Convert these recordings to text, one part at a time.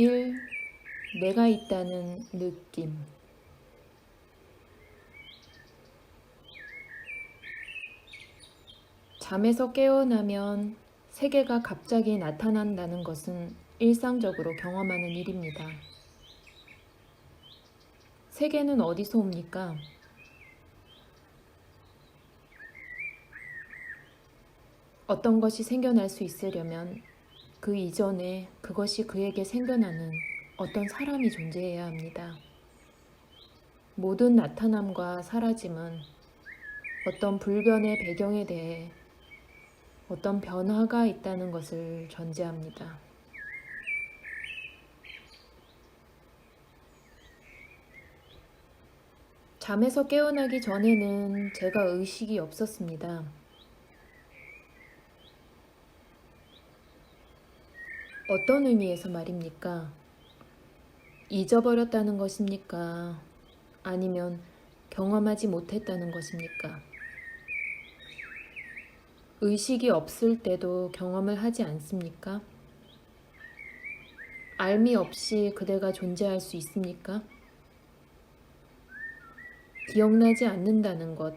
1. 내가 있다는 느낌. 잠에서 깨어나면 세계가 갑자기 나타난다는 것은 일상적으로 경험하는 일입니다. 세계는 어디서 옵니까? 어떤 것이 생겨날 수 있으려면 그 이전에 그것이 그에게 생겨나는 어떤 사람이 존재해야 합니다. 모든 나타남과 사라짐은 어떤 불변의 배경에 대해 어떤 변화가 있다는 것을 전제합니다. 잠에서 깨어나기 전에는 제가 의식이 없었습니다. 어떤 의미에서 말입니까? 잊어버렸다는 것입니까? 아니면 경험하지 못했다는 것입니까? 의식이 없을 때도 경험을 하지 않습니까? 알미 없이 그대가 존재할 수 있습니까? 기억나지 않는다는 것,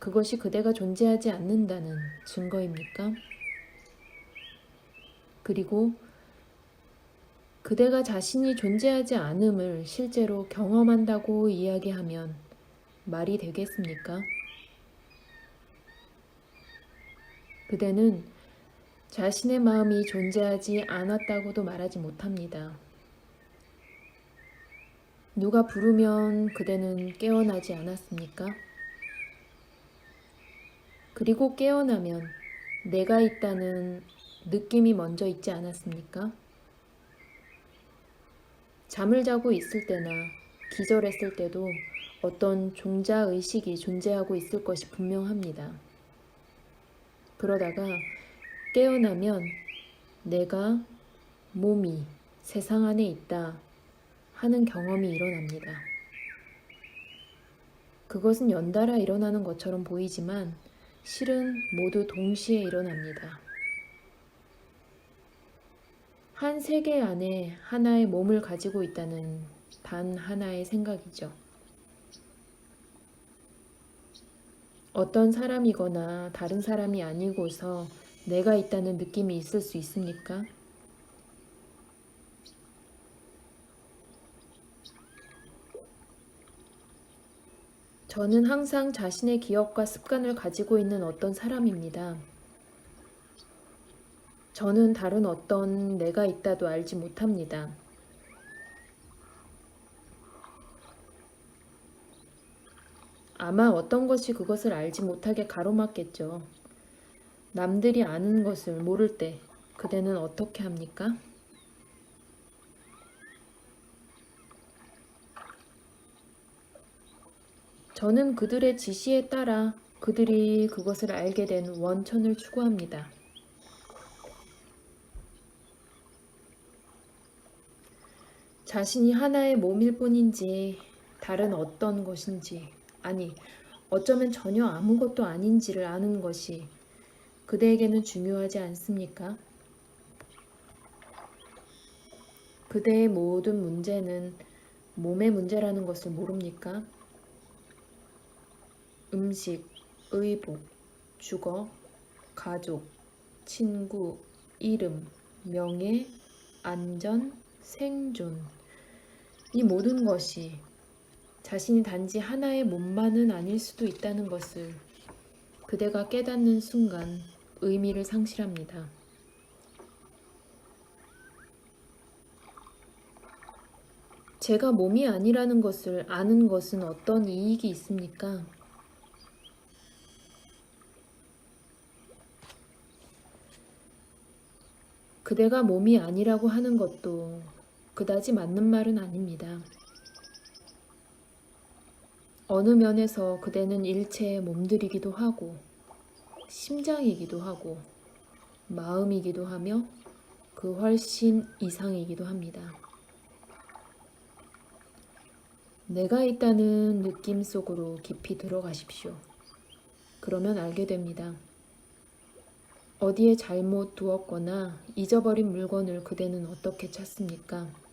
그것이 그대가 존재하지 않는다는 증거입니까? 그리고 그대가 자신이 존재하지 않음을 실제로 경험한다고 이야기하면 말이 되겠습니까? 그대는 자신의 마음이 존재하지 않았다고도 말하지 못합니다. 누가 부르면 그대는 깨어나지 않았습니까? 그리고 깨어나면 내가 있다는 느낌이 먼저 있지 않았습니까? 잠을 자고 있을 때나 기절했을 때도 어떤 종자 의식이 존재하고 있을 것이 분명합니다. 그러다가 깨어나면 내가 몸이 세상 안에 있다 하는 경험이 일어납니다. 그것은 연달아 일어나는 것처럼 보이지만 실은 모두 동시에 일어납니다. 한 세계 안에 하나의 몸을 가지고 있다는 단 하나의 생각이죠. 어떤 사람이거나 다른 사람이 아니고서 내가 있다는 느낌이 있을 수 있습니까? 저는 항상 자신의 기억과 습관을 가지고 있는 어떤 사람입니다. 저는 다른 어떤 내가 있다도 알지 못합니다. 아마 어떤 것이 그것을 알지 못하게 가로막겠죠. 남들이 아는 것을 모를 때 그대는 어떻게 합니까? 저는 그들의 지시에 따라 그들이 그것을 알게 된 원천을 추구합니다. 자신이 하나의 몸일 뿐인지 다른 어떤 것인지 아니 어쩌면 전혀 아무것도 아닌지를 아는 것이 그대에게는 중요하지 않습니까? 그대의 모든 문제는 몸의 문제라는 것을 모릅니까? 음식, 의복, 주거, 가족, 친구, 이름, 명예, 안전, 생존. 이 모든 것이 자신이 단지 하나의 몸만은 아닐 수도 있다는 것을 그대가 깨닫는 순간 의미를 상실합니다. 제가 몸이 아니라는 것을 아는 것은 어떤 이익이 있습니까? 그대가 몸이 아니라고 하는 것도 그다지 맞는 말은 아닙니다. 어느 면에서 그대는 일체의 몸들이기도 하고, 심장이기도 하고, 마음이기도 하며, 그 훨씬 이상이기도 합니다. 내가 있다는 느낌 속으로 깊이 들어가십시오. 그러면 알게 됩니다. 어디에 잘못 두었거나 잊어버린 물건을 그대는 어떻게 찾습니까?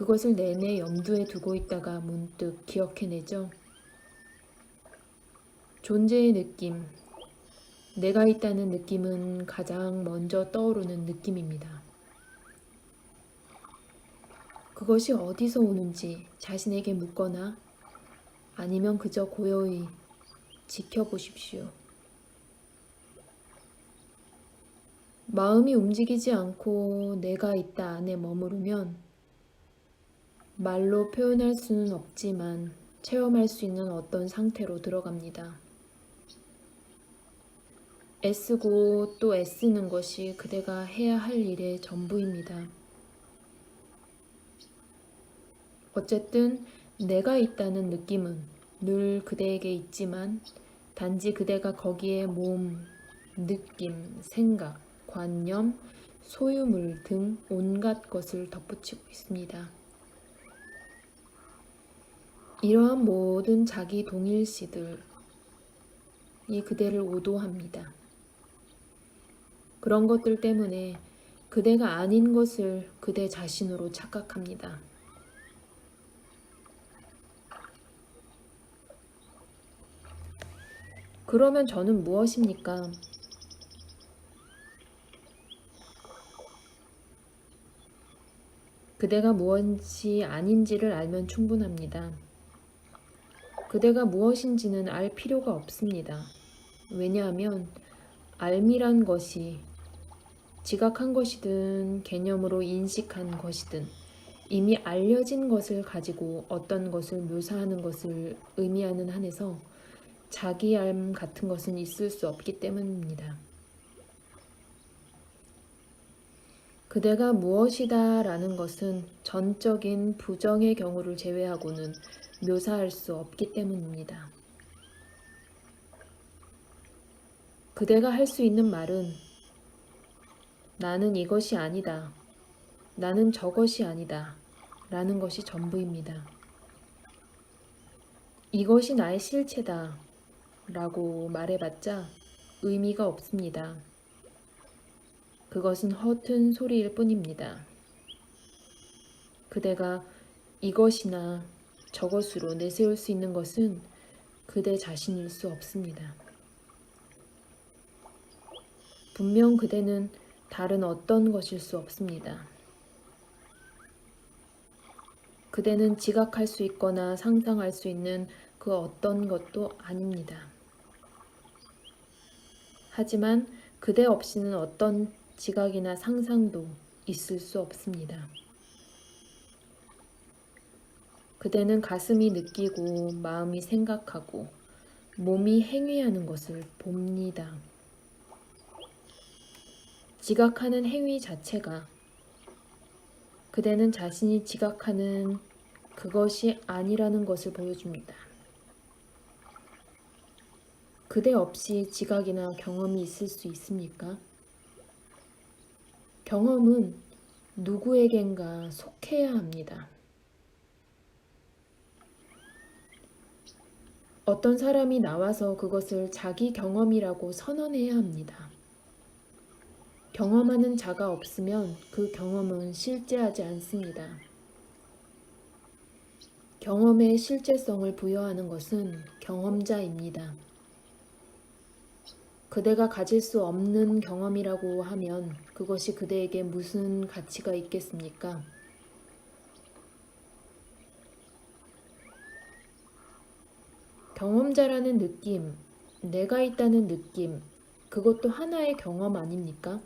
그것을 내내 염두에 두고 있다가 문득 기억해내죠. 존재의 느낌, 내가 있다는 느낌은 가장 먼저 떠오르는 느낌입니다. 그것이 어디서 오는지 자신에게 묻거나 아니면 그저 고요히 지켜보십시오. 마음이 움직이지 않고 내가 있다 안에 머무르면 말로 표현할 수는 없지만 체험할 수 있는 어떤 상태로 들어갑니다. 애쓰고 또 애쓰는 것이 그대가 해야 할 일의 전부입니다. 어쨌든 내가 있다는 느낌은 늘 그대에게 있지만 단지 그대가 거기에 몸, 느낌, 생각, 관념, 소유물 등 온갖 것을 덧붙이고 있습니다. 이러한 모든 자기 동일시들이 그대를 오도합니다. 그런 것들 때문에 그대가 아닌 것을 그대 자신으로 착각합니다. 그러면 저는 무엇입니까? 그대가 무엇이 아닌지를 알면 충분합니다. 그대가 무엇인지는 알 필요가 없습니다. 왜냐하면 알미란 것이 지각한 것이든 개념으로 인식한 것이든 이미 알려진 것을 가지고 어떤 것을 묘사하는 것을 의미하는 한에서 자기 알 같은 것은 있을 수 없기 때문입니다. 그대가 무엇이다 라는 것은 전적인 부정의 경우를 제외하고는 묘사할 수 없기 때문입니다. 그대가 할 수 있는 말은 나는 이것이 아니다. 나는 저것이 아니다. 라는 것이 전부입니다. 이것이 나의 실체다. 라고 말해봤자 의미가 없습니다. 그것은 허튼 소리일 뿐입니다. 그대가 이것이나 저것으로 내세울 수 있는 것은 그대 자신일 수 없습니다. 분명 그대는 다른 어떤 것일 수 없습니다. 그대는 지각할 수 있거나 상상할 수 있는 그 어떤 것도 아닙니다. 하지만 그대 없이는 어떤 지각이나 상상도 있을 수 없습니다. 그대는 가슴이 느끼고 마음이 생각하고 몸이 행위하는 것을 봅니다. 지각하는 행위 자체가 그대는 자신이 지각하는 그것이 아니라는 것을 보여줍니다. 그대 없이 지각이나 경험이 있을 수 있습니까? 경험은 누구에겐가 속해야 합니다. 어떤 사람이 나와서 그것을 자기 경험이라고 선언해야 합니다. 경험하는 자가 없으면 그 경험은 실제하지 않습니다. 경험의 실제성을 부여하는 것은 경험자입니다. 그대가 가질 수 없는 경험이라고 하면 그것이 그대에게 무슨 가치가 있겠습니까? 경험자라는 느낌, 내가 있다는 느낌, 그것도 하나의 경험 아닙니까?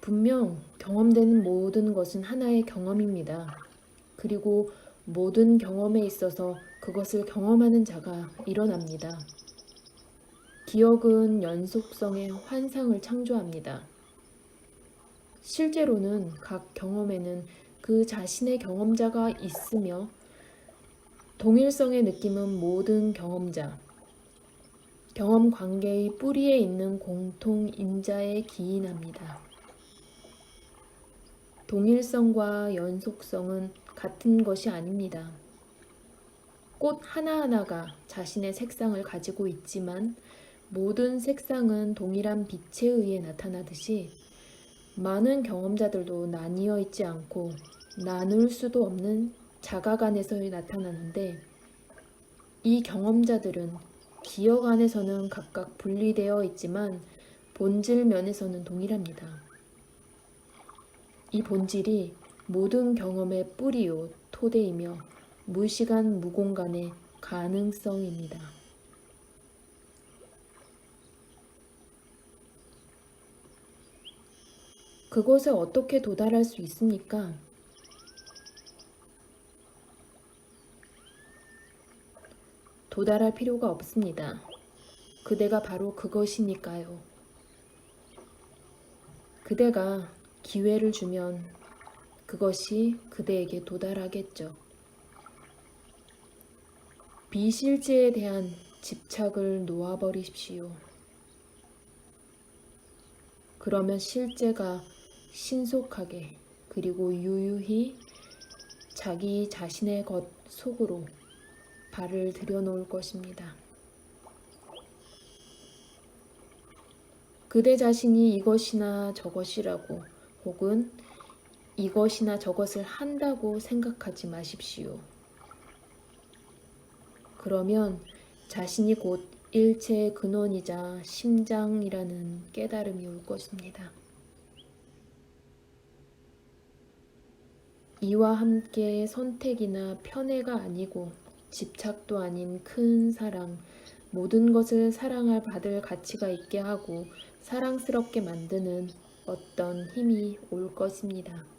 분명 경험되는 모든 것은 하나의 경험입니다. 그리고 모든 경험에 있어서 그것을 경험하는 자가 일어납니다. 기억은 연속성의 환상을 창조합니다. 실제로는 각 경험에는 그 자신의 경험자가 있으며 동일성의 느낌은 모든 경험자, 경험 관계의 뿌리에 있는 공통 인자에 기인합니다. 동일성과 연속성은 같은 것이 아닙니다. 꽃 하나하나가 자신의 색상을 가지고 있지만 모든 색상은 동일한 빛에 의해 나타나듯이 많은 경험자들도 나뉘어 있지 않고 나눌 수도 없는 자각 안에서 나타나는데 이 경험자들은 기억 안에서는 각각 분리되어 있지만 본질 면에서는 동일합니다. 이 본질이 모든 경험의 뿌리요 토대이며 무시간 무공간의 가능성입니다. 그곳에 어떻게 도달할 수 있습니까? 도달할 필요가 없습니다. 그대가 바로 그것이니까요. 그대가 기회를 주면 그것이 그대에게 도달하겠죠. 비실제에 대한 집착을 놓아버리십시오. 그러면 실제가 신속하게 그리고 유유히 자기 자신의 것 속으로 발을 들여놓을 것입니다. 그대 자신이 이것이나 저것이라고 혹은 이것이나 저것을 한다고 생각하지 마십시오. 그러면 자신이 곧 일체의 근원이자 심장이라는 깨달음이 올 것입니다. 이와 함께 선택이나 편애가 아니고 집착도 아닌 큰 사랑, 모든 것을 사랑을 받을 가치가 있게 하고 사랑스럽게 만드는 어떤 힘이 올 것입니다.